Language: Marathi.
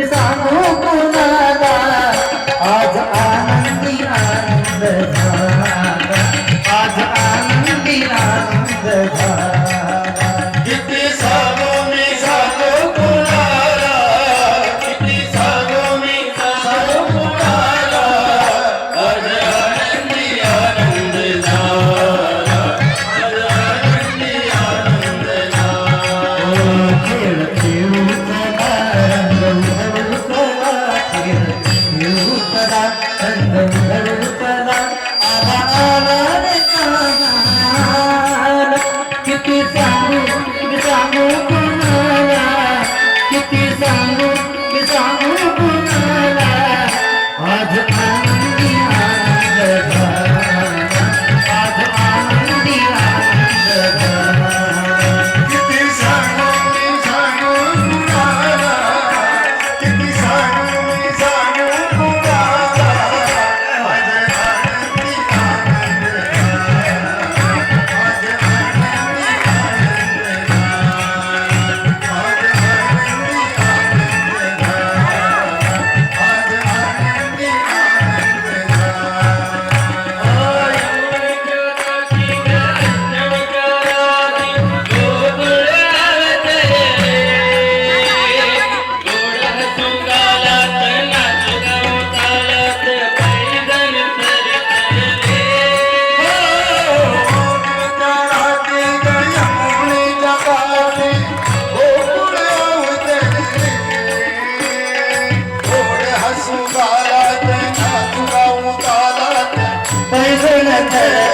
Kisana Kisana सांगू मी सांगू आज Yeah.